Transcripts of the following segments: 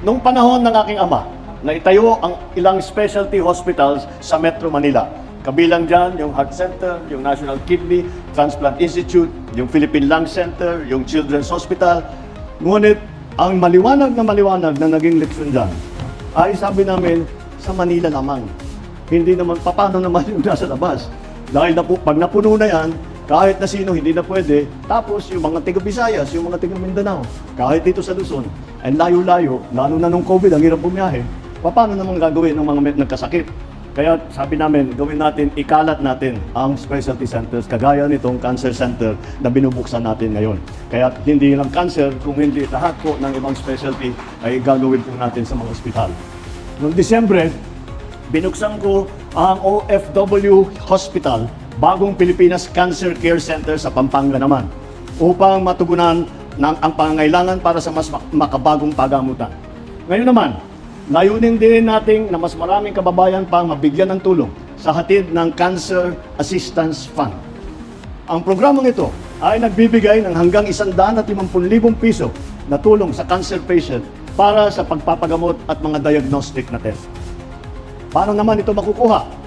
Nung panahon ng aking ama, na itayo ang ilang specialty hospitals sa Metro Manila. Kabilang dyan yung Heart Center, yung National Kidney Transplant Institute, yung Philippine Lung Center, yung Children's Hospital. Ngunit ang maliwanag na maliwanag na naging leksyon dyan ay sabi namin sa Manila lamang. Hindi naman, paano naman yung nasa labas? Dahil na, pag napuno na yan, kahit na sino hindi na pwede. Tapos yung mga tiga Visayas, yung mga tiga Mindanao, kahit dito sa Luzon, ang layo-layo, lalo na nung COVID, ang hirap bumiyahe, paano naman gagawin ng mga nagkasakit? Kaya sabi namin, gawin natin, ikalat natin ang specialty centers, kagaya nitong cancer center na binubuksan natin ngayon. Kaya hindi lang cancer, kung hindi lahat po ng ibang specialty ay gagawin po natin sa mga ospital. Noong Disyembre, binuksan ko ang OFW Hospital, Bagong Pilipinas Cancer Care Center sa Pampanga naman, upang matugunan ng ang pangangailangan para sa mas mak- makabagong pagamutan. Ngayon naman, layunin din natin na mas maraming kababayan pang mabigyan ng tulong sa hatid ng Cancer Assistance Fund. Ang programang ito ay nagbibigay ng hanggang 150,000 piso na tulong sa cancer patient para sa pagpapagamot at mga diagnostic na test. Paano naman ito makukuha?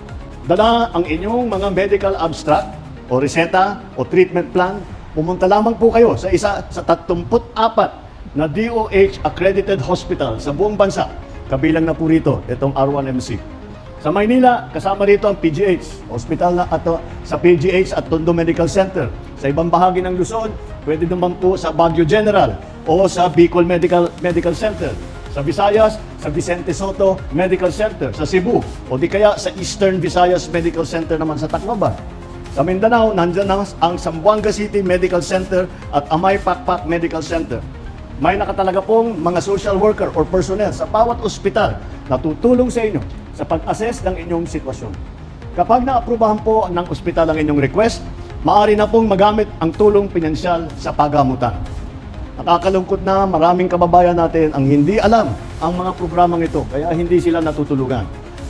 Dala ang inyong mga medical abstract o reseta o treatment plan. Pumunta lamang po kayo sa isa sa 34 na DOH accredited hospital sa buong bansa. Kabilang na po rito itong R1MC. Sa Maynila, kasama rito ang PGH, hospital na ato sa PGH at Tondo Medical Center. Sa ibang bahagi ng Luzon, pwede naman po sa Baguio General o sa Bicol Medical Medical Center. Sa Visayas, sa Vicente Soto Medical Center. Sa Cebu, o di kaya sa Eastern Visayas Medical Center naman sa Tacloban. Sa Mindanao, nandyan na ang Zamboanga City Medical Center at Amay Pakpak Medical Center. May nakatalaga pong mga social worker or personnel sa bawat ospital na tutulong sa inyo sa pag-assess ng inyong sitwasyon. Kapag naaprubahan po ng ospital ang inyong request, maaari na pong magamit ang tulong pinansyal sa pagamutan. Nakakalungkot na maraming kababayan natin ang hindi alam ang mga programang ito, kaya hindi sila natutulugan.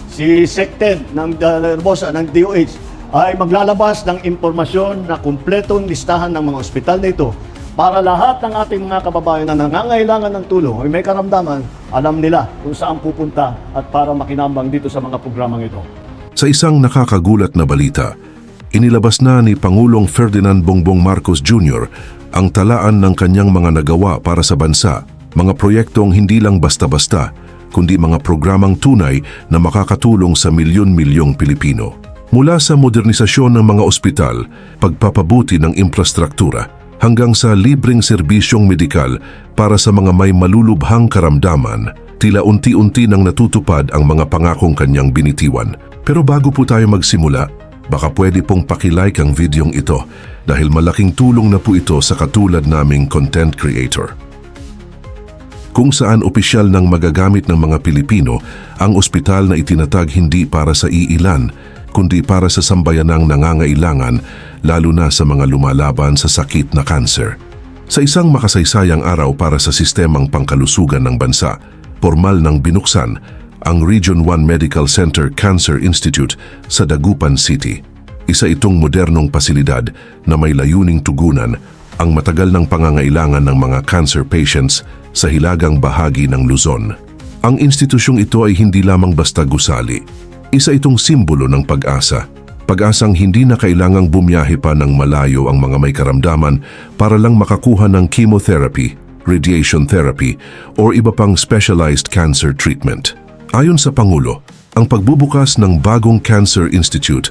Si Sected ng Nervosa ng DOH ay maglalabas ng impormasyon na kumpletong listahan ng mga ospital na ito para lahat ng ating mga kababayan na nangangailangan ng tulong o may karamdaman, alam nila kung saan pupunta at para makinabang dito sa mga programang ito. Sa isang nakakagulat na balita, inilabas na ni Pangulong Ferdinand Bongbong Marcos Jr. ang talaan ng kanyang mga nagawa para sa bansa, mga proyektong hindi lang basta-basta, kundi mga programang tunay na makakatulong sa milyon-milyong Pilipino. Mula sa modernisasyon ng mga ospital, pagpapabuti ng infrastruktura, hanggang sa libreng serbisyong medikal para sa mga may malulubhang karamdaman, tila unti-unti nang natutupad ang mga pangakong kanyang binitiwan. Pero bago po tayo magsimula, baka pwede pong pakilike ang videong ito dahil malaking tulong na po ito sa katulad naming content creator. Kung saan opisyal ng magagamit ng mga Pilipino ang ospital na itinatag hindi para sa iilan, kundi para sa sambayanang nangangailangan lalo na sa mga lumalaban sa sakit na kanser. Sa isang makasaysayang araw para sa sistemang pangkalusugan ng bansa, formal nang binuksan ang Region 1 Medical Center Cancer Institute sa Dagupan City. Isa itong modernong pasilidad na may layuning tugunan ang matagal ng pangangailangan ng mga cancer patients sa hilagang bahagi ng Luzon. Ang institusyong ito ay hindi lamang basta gusali. Isa itong simbolo ng pag-asa. Pag-asang hindi na kailangang bumiyahe pa ng malayo ang mga may karamdaman para lang makakuha ng chemotherapy, radiation therapy, or iba pang specialized cancer treatment. Ayon sa Pangulo, ang pagbubukas ng bagong Cancer Institute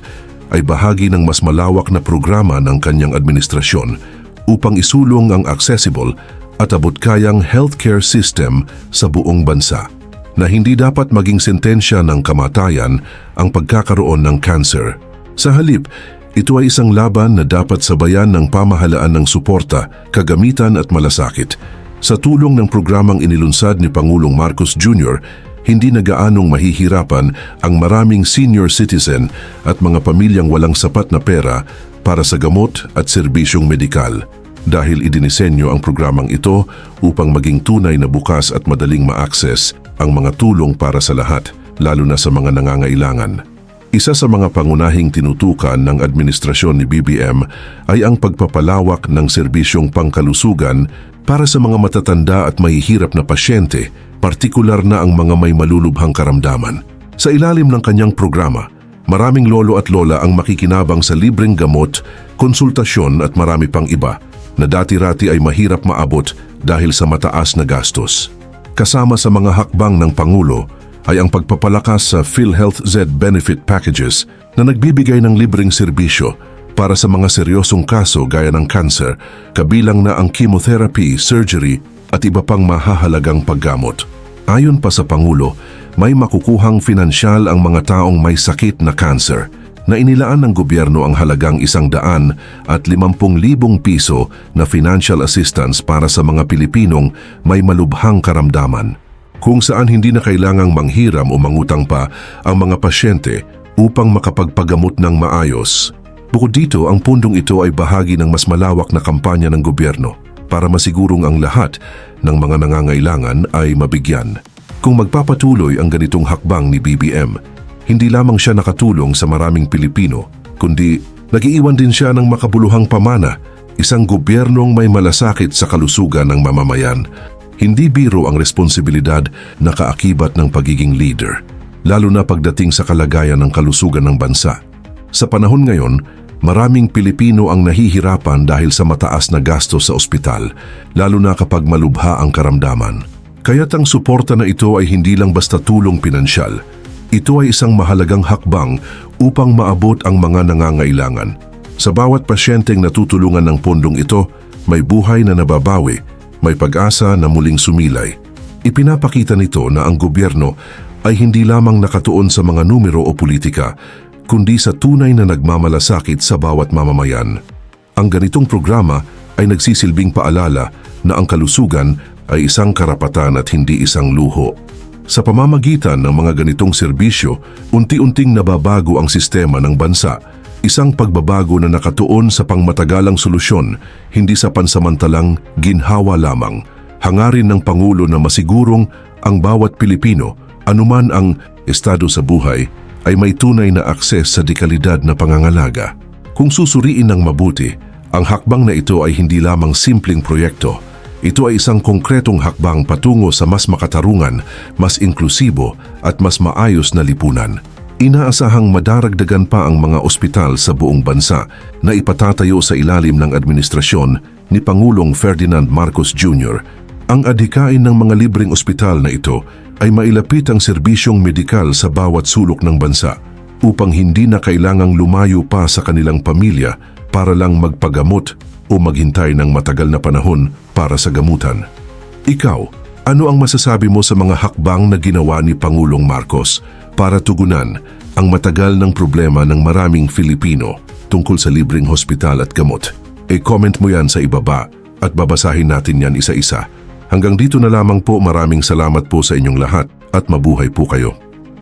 ay bahagi ng mas malawak na programa ng kanyang administrasyon upang isulong ang accessible at abot-kayang healthcare system sa buong bansa na hindi dapat maging sentensya ng kamatayan ang pagkakaroon ng cancer. Sa halip, ito ay isang laban na dapat sabayan ng pamahalaan ng suporta, kagamitan at malasakit. Sa tulong ng programang inilunsad ni Pangulong Marcos Jr., hindi na gaanong mahihirapan ang maraming senior citizen at mga pamilyang walang sapat na pera para sa gamot at serbisyong medikal dahil idinisenyo ang programang ito upang maging tunay na bukas at madaling ma-access ang mga tulong para sa lahat, lalo na sa mga nangangailangan. Isa sa mga pangunahing tinutukan ng administrasyon ni BBM ay ang pagpapalawak ng serbisyong pangkalusugan para sa mga matatanda at mahihirap na pasyente partikular na ang mga may malulubhang karamdaman. Sa ilalim ng kanyang programa, maraming lolo at lola ang makikinabang sa libreng gamot, konsultasyon at marami pang iba na dati-rati ay mahirap maabot dahil sa mataas na gastos. Kasama sa mga hakbang ng Pangulo ay ang pagpapalakas sa PhilHealth Z Benefit Packages na nagbibigay ng libreng serbisyo para sa mga seryosong kaso gaya ng cancer, kabilang na ang chemotherapy, surgery at iba pang mahahalagang paggamot. Ayon pa sa Pangulo, may makukuhang finansyal ang mga taong may sakit na cancer na inilaan ng gobyerno ang halagang isang daan at limampung libong piso na financial assistance para sa mga Pilipinong may malubhang karamdaman kung saan hindi na kailangang manghiram o mangutang pa ang mga pasyente upang makapagpagamot ng maayos. Bukod dito, ang pundong ito ay bahagi ng mas malawak na kampanya ng gobyerno para masigurong ang lahat ng mga nangangailangan ay mabigyan. Kung magpapatuloy ang ganitong hakbang ni BBM, hindi lamang siya nakatulong sa maraming Pilipino, kundi nagiiwan din siya ng makabuluhang pamana, isang gobyernong may malasakit sa kalusugan ng mamamayan. Hindi biro ang responsibilidad na kaakibat ng pagiging leader, lalo na pagdating sa kalagayan ng kalusugan ng bansa. Sa panahon ngayon, maraming Pilipino ang nahihirapan dahil sa mataas na gasto sa ospital, lalo na kapag malubha ang karamdaman. Kaya't ang suporta na ito ay hindi lang basta tulong pinansyal. Ito ay isang mahalagang hakbang upang maabot ang mga nangangailangan. Sa bawat pasyenteng natutulungan ng pondong ito, may buhay na nababawi, may pag-asa na muling sumilay. Ipinapakita nito na ang gobyerno ay hindi lamang nakatuon sa mga numero o politika, kundi sa tunay na nagmamalasakit sa bawat mamamayan. Ang ganitong programa ay nagsisilbing paalala na ang kalusugan ay isang karapatan at hindi isang luho. Sa pamamagitan ng mga ganitong serbisyo, unti-unting nababago ang sistema ng bansa. Isang pagbabago na nakatuon sa pangmatagalang solusyon, hindi sa pansamantalang ginhawa lamang. Hangarin ng Pangulo na masigurong ang bawat Pilipino, anuman ang estado sa buhay, ay may tunay na akses sa dekalidad na pangangalaga. Kung susuriin ng mabuti, ang hakbang na ito ay hindi lamang simpleng proyekto. Ito ay isang konkretong hakbang patungo sa mas makatarungan, mas inklusibo at mas maayos na lipunan. Inaasahang madaragdagan pa ang mga ospital sa buong bansa na ipatatayo sa ilalim ng administrasyon ni Pangulong Ferdinand Marcos Jr. Ang adhikain ng mga libreng ospital na ito ay mailapit ang serbisyong medikal sa bawat sulok ng bansa upang hindi na kailangang lumayo pa sa kanilang pamilya para lang magpagamot o maghintay ng matagal na panahon para sa gamutan. Ikaw, ano ang masasabi mo sa mga hakbang na ginawa ni Pangulong Marcos para tugunan ang matagal ng problema ng maraming Filipino tungkol sa libreng hospital at gamot? E-comment mo yan sa ibaba at babasahin natin yan isa-isa. Hanggang dito na lamang po maraming salamat po sa inyong lahat at mabuhay po kayo.